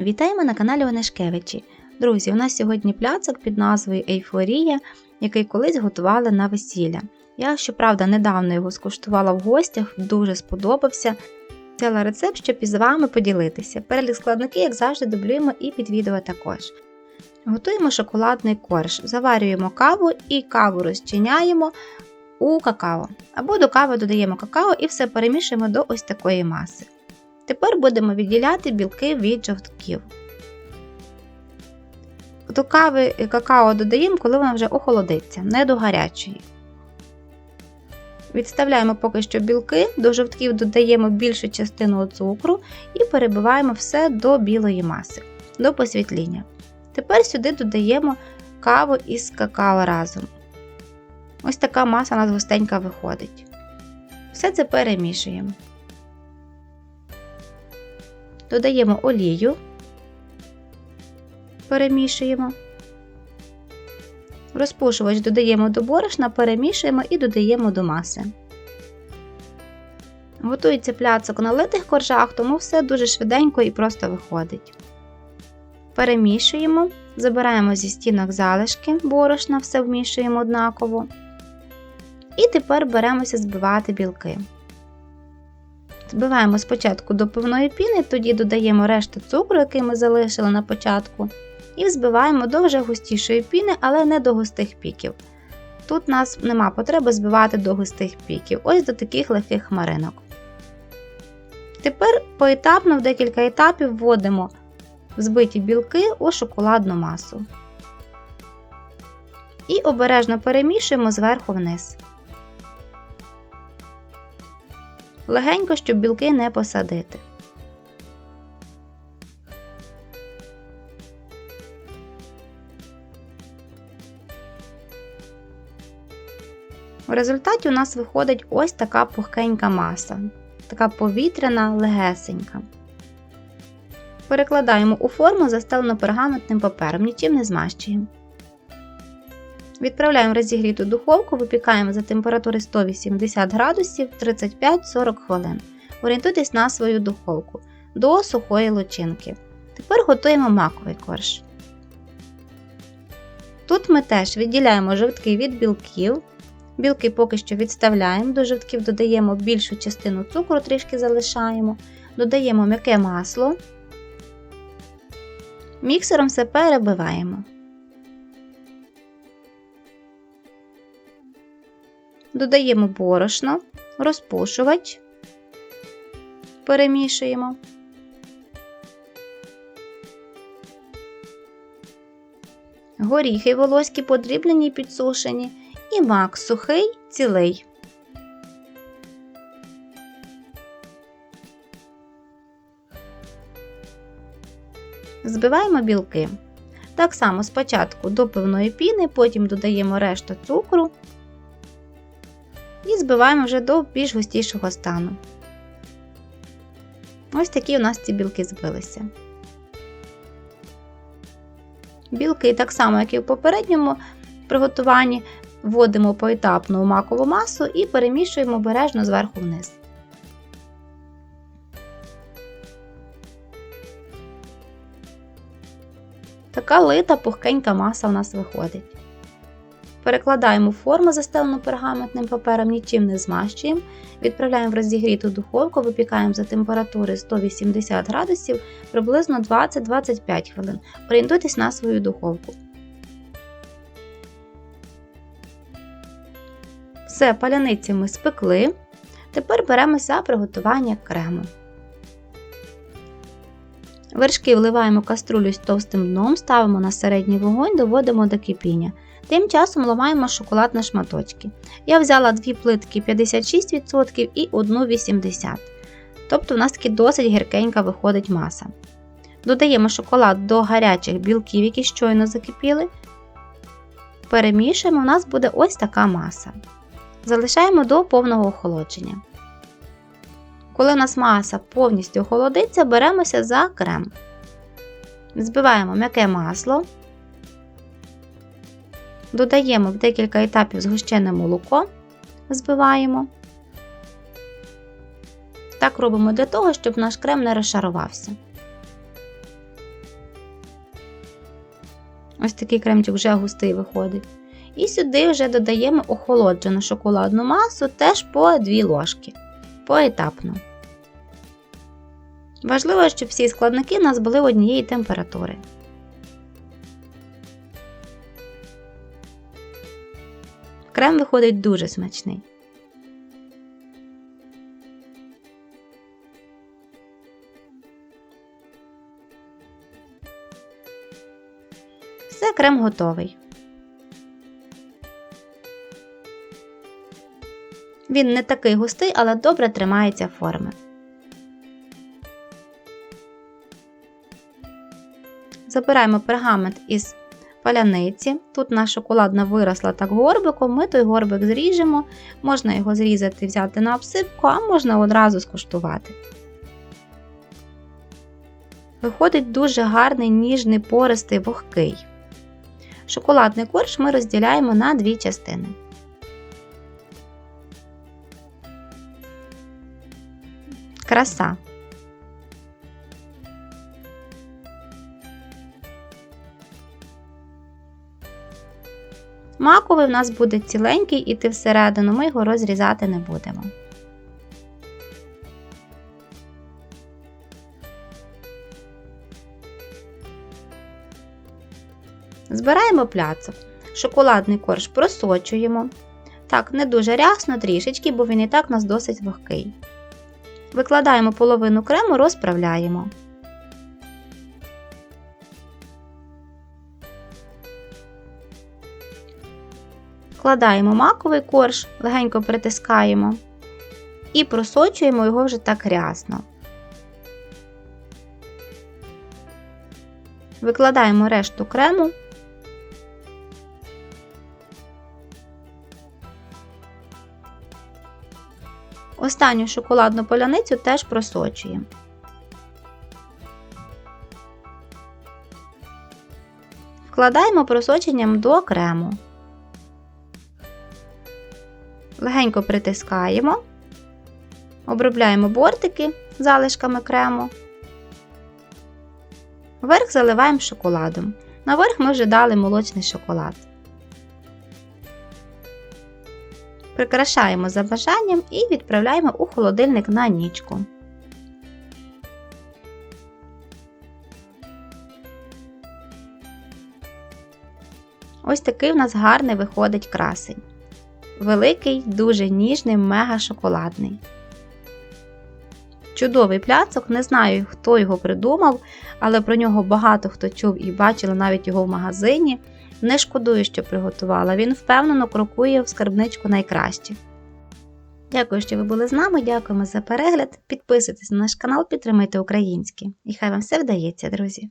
Вітаємо на каналі Онешкевичі. Друзі, у нас сьогодні пляцок під назвою Ейфорія, який колись готували на весілля. Я, щоправда, недавно його скуштувала в гостях, дуже сподобався. Взяла рецепт, щоб із вами поділитися. Перелік складники, як завжди, дублюємо і під відео також. Готуємо шоколадний корж, заварюємо каву і каву розчиняємо у какао. Або до кави додаємо какао і все перемішуємо до ось такої маси. Тепер будемо відділяти білки від жовтків. До кави і какао додаємо, коли вона вже охолодиться, не до гарячої. Відставляємо поки що білки, до жовтків додаємо більшу частину цукру і перебиваємо все до білої маси, до посвітління. Тепер сюди додаємо каву із какао разом. Ось така маса у нас густенька виходить. Все це перемішуємо. Додаємо олію, перемішуємо. Розпушувач додаємо до борошна, перемішуємо і додаємо до маси. Готується пляцок на литих коржах, тому все дуже швиденько і просто виходить. Перемішуємо, забираємо зі стінок залишки борошна, все вмішуємо однаково. І тепер беремося збивати білки. Збиваємо спочатку до пивної піни, тоді додаємо решту цукру, який ми залишили на початку, і взбиваємо до вже густішої піни, але не до густих піків. Тут нас нема потреби збивати до густих піків, ось до таких легких хмаринок. Тепер поетапно в декілька етапів вводимо взбиті білки у шоколадну масу. І обережно перемішуємо зверху вниз. Легенько, щоб білки не посадити. В результаті у нас виходить ось така пухкенька маса, така повітряна, легесенька. Перекладаємо у форму, застелену пергаментним папером, нічим не змащуємо. Відправляємо розігріту духовку, випікаємо за температури 180 градусів 35-40 хвилин. Орієнтуйтесь на свою духовку до сухої лучинки. Тепер готуємо маковий корж. Тут ми теж відділяємо жовтки від білків. Білки поки що відставляємо, до жовтків додаємо більшу частину цукру, трішки залишаємо, додаємо м'яке масло. Міксером все перебиваємо. Додаємо борошно, розпушувач, перемішуємо. Горіхи волоські подріблені і підсушені, і мак сухий, цілий. Збиваємо білки. Так само спочатку до пивної піни, потім додаємо решту цукру і збиваємо вже до більш густішого стану. Ось такі у нас ці білки збилися. Білки, так само, як і в попередньому приготуванні, вводимо поетапно у макову масу і перемішуємо обережно зверху вниз. Така лита пухкенька маса у нас виходить. Перекладаємо форму, застелену пергаментним папером, нічим не змащуємо, відправляємо в розігріту духовку, випікаємо за температури 180 градусів приблизно 20-25 хвилин. Орієнтуйтесь на свою духовку. Все, паляниці ми спекли. Тепер беремося приготування крему. Вершки вливаємо в каструлю з товстим дном, ставимо на середній вогонь, доводимо до кипіння. Тим часом ламаємо шоколад на шматочки. Я взяла дві плитки 56% і одну 80%. Тобто в нас таки досить гіркенька виходить маса. Додаємо шоколад до гарячих білків, які щойно закипіли. Перемішуємо, у нас буде ось така маса. Залишаємо до повного охолодження. Коли у нас маса повністю охолодиться, беремося за крем. Збиваємо м'яке масло. Додаємо в декілька етапів згущене молоко, збиваємо. Так робимо для того, щоб наш крем не розшарувався. Ось такий кремчик вже густий виходить. І сюди вже додаємо охолоджену шоколадну масу теж по 2 ложки. Поетапно. Важливо, щоб всі складники у нас були однієї температури. Крем виходить дуже смачний. Все, крем готовий. Він не такий густий, але добре тримається форми. Забираємо пергамент із паляниці. Тут наша шоколадна виросла так горбиком, ми той горбик зріжемо, можна його зрізати, взяти на обсипку, а можна одразу скуштувати. Виходить дуже гарний ніжний пористий вогкий. Шоколадний корж ми розділяємо на дві частини. Краса. Маковий в нас буде ціленький іти всередину, ми його розрізати не будемо. Збираємо пляцок. Шоколадний корж просочуємо. Так, не дуже рясно трішечки, бо він і так у нас досить вогкий. Викладаємо половину крему, розправляємо. Вкладаємо маковий корж, легенько притискаємо і просочуємо його вже так рясно. Викладаємо решту крему. Останню шоколадну поляницю теж просочуємо. Вкладаємо просоченням до крему. Легенько притискаємо, обробляємо бортики залишками крему. Верх заливаємо шоколадом. Наверх ми вже дали молочний шоколад. Прикрашаємо за бажанням і відправляємо у холодильник на нічку. Ось такий у нас гарний виходить красень. Великий, дуже ніжний, мега шоколадний. Чудовий пляцок, не знаю, хто його придумав, але про нього багато хто чув і бачили навіть його в магазині. Не шкодую, що приготувала. Він впевнено крокує в скарбничку найкраще. Дякую, що ви були з нами. Дякуємо за перегляд. Підписуйтесь на наш канал, підтримуйте українське. І хай вам все вдається, друзі!